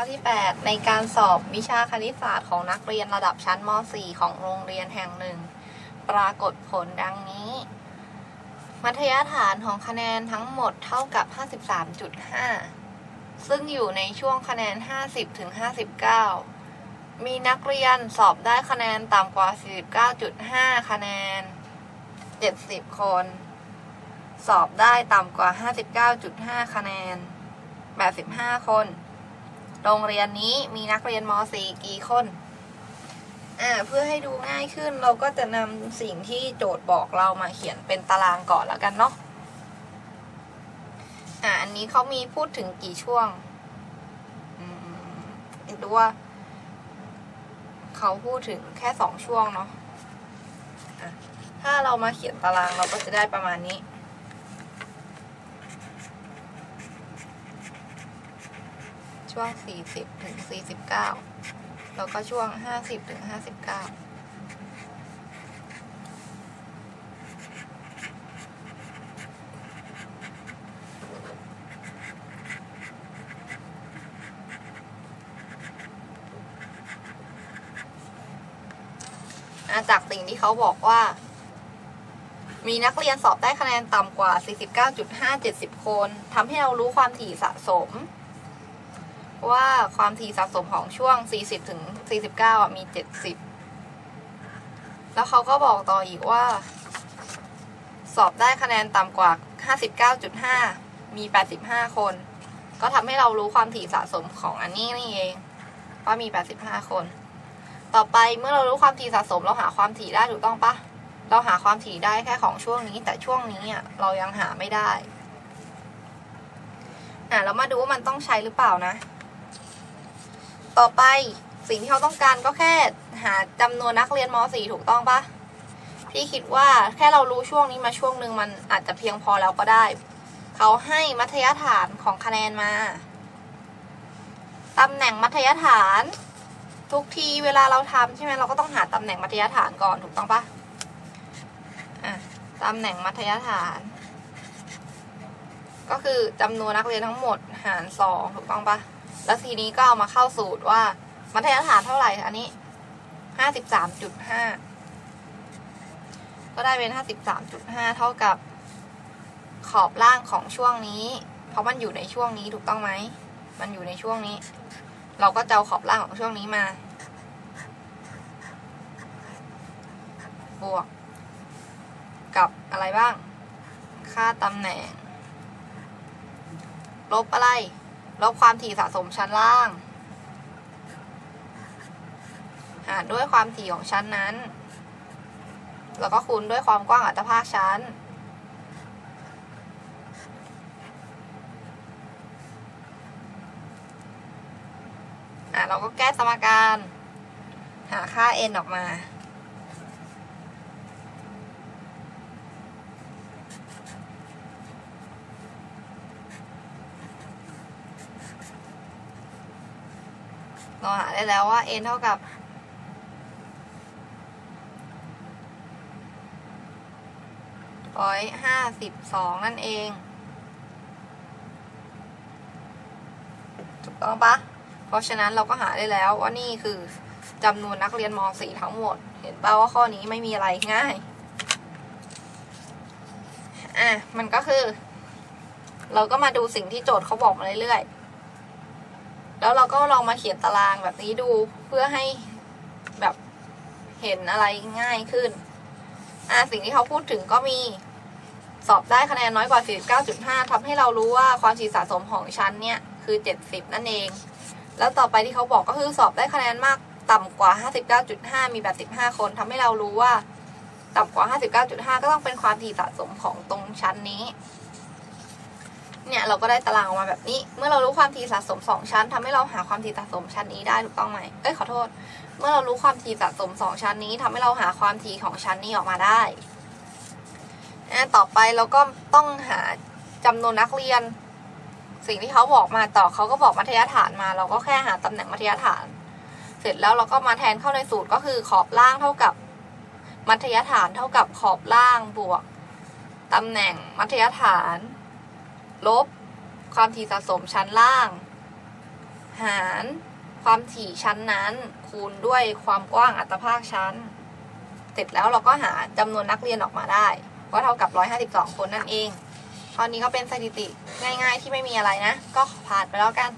ข้อที่ 8 ในการสอบวิชาคณิตศาสตร์ของนักเรียนระดับชั้นม .4 ของโรงเรียนแห่งหนึ่ง ปรากฏผลดังนี้ มัธยฐานของคะแนนทั้งหมดเท่ากับ 53.5 ซึ่งอยู่ในช่วงคะแนน 50ถึง59 มีนักเรียนสอบได้คะแนนต่ำกว่า 49.5 คะแนน 70 คน สอบได้ต่ำกว่า 59.5 คะแนน 85 คน โรงเรียนนี้มีนักเรียนม .4 กี่คน อ่า เพื่อให้ดูง่ายขึ้นเราก็จะนำสิ่งที่โจทย์บอกเรามาเขียนเป็นตารางก่อนแล้วกันเนาะ อ่า อันนี้เขามีพูดถึงกี่ช่วง อืมดูว่า เขาพูดถึงแค่สองช่วงเนาะะถ้าเรามาเขียนตารางเราก็จะได้ประมาณนี้ ช่วง 40 ถึง 49 แล้วก็ช่วง 50 ถึง 59จากสิ่งที่เขาบอกว่า มีนักเรียนสอบได้คะแนนต่ำกว่า 49.5 70 คนทำให้เรารู้ความถี่สะสม ว่าความถี่สะสมของช่วง 40 ถึง 49 มี 70 แล้วเขาก็บอกต่ออีกว่า สอบได้คะแนนต่ำกว่า 59.5 มี 85 คน ก็ทำให้เรารู้ความถี่สะสมของอันนี้นี่เอง ว่ามี 85 คน ต่อไปเมื่อเรารู้ความถี่สะสมเราหาความถี่ได้ถูกต้องปะเราหาความถี่ได้แค่ของช่วงนี้ แต่ช่วงนี้เรายังหาไม่ได้อะเรามาดูว่ามันต้องใช้หรือเปล่านะ ต่อไปสิ่งที่เขาต้องการก็แค่หาจำนวนนักเรียนม .4 ถูกต้องปะพี่คิดว่าแค่เรารู้ช่วงนี้มาช่วงหนึ่งมันอาจจะเพียงพอแล้วก็ได้ เขาให้มัธยฐานของคะแนนมาตำแหน่งมัธยฐาน ทุกทีเวลาเราทำใช่ไหมเราก็ต้องหาตำแหน่งมัธยฐานก่อนถูกต้องปะอะตำแหน่งมัธยฐาน ก็คือจำนวนนักเรียนทั้งหมดหารสองถูกต้องปะ แล้วทีนี้ก็เอามาเข้าสูตรว่ามัธยฐานเท่าไหร่อันนี้ห้าสิบสามจุดห้าก็ได้เป็นห้าสิบสามจุดห้าเท่ากับขอบล่างของช่วงนี้ เพราะมันอยู่ในช่วงนี้ถูกต้องไหม มันอยู่ในช่วงนี้ เราก็จะเอาขอบล่างของช่วงนี้มา บวก กับอะไรบ้าง ค่าตำแหน่ง ลบอะไร ลบความถี่สะสมชั้นล่าง หารด้วยความถี่ของชั้นนั้น แล้วก็คูณด้วยความกว้างอัตภาคชั้นอะเราก็แก้สมการ หาค่า n ออกมา เราหาได้แล้วว่า n เท่ากับ ร้อยห้าสิบสองนั่นเอง ถูกต้องปะเพราะฉะนั้นเราก็หาได้แล้วว่านี่คือจำนวนนักเรียนม .4 ทั้งหมด เห็นป่าว่าข้อนี้ไม่มีอะไรง่าย อะ มันก็คือ เราก็มาดูสิ่งที่โจทย์เขาบอกมาเรื่อยๆ แล้วเราก็ลองมาเขียนตารางแบบนี้ดูเพื่อให้แบบเห็นอะไรง่ายขึ้น อะสิ่งที่เขาพูดถึงก็มีสอบได้คะแนนน้อยกว่า 49.5ทำให้เรารู้ว่าความถี่สะสมของชั้นเนี่ยคือ 70 นั่นเอง แล้วต่อไปที่เขาบอกก็คือสอบได้คะแนนมากต่ำกว่า 59.5 มี 85 คนทำให้เรารู้ว่า ต่ำกว่า 59.5 ก็ต้องเป็นความถี่สะสมของตรงชั้นนี้ เนี่ยเราก็ได้ตารางออกมาแบบนี้ เมื่อเรารู้ความถี่สะสม 2 ชั้นทำให้เราหาความถี่สะสมชั้นนี้ได้ถูกต้องไหมเอ้ยขอโทษ เมื่อเรารู้ความถี่สะสม 2 ชั้นนี้ทำให้เราหาความถี่ของชั้นนี้ออกมาได้ต่อไปเราก็ต้องหาจำนวนนักเรียน สิ่งที่เขาบอกมาต่อเขาก็บอกมัธยฐานมา เราก็แค่หาตำแหน่งมัธยฐาน เสร็จแล้วเราก็มาแทนเข้าในสูตรก็คือขอบล่างเท่ากับมัธยฐานเท่ากับขอบล่างบวกตำแหน่งมัธยฐาน ลบ ความถี่สะสมชั้นล่าง หารความถี่ชั้นนั้น คูณด้วยความกว้างอัตภาคชั้น เสร็จแล้วเราก็หาจำนวนนักเรียนออกมาได้ ก็เท่ากับ 152 คนนั่นเองตอนนี้ก็เป็นสถิติง่าย ๆ ที่ไม่มีอะไรนะ ก็ผ่านไปแล้วกัน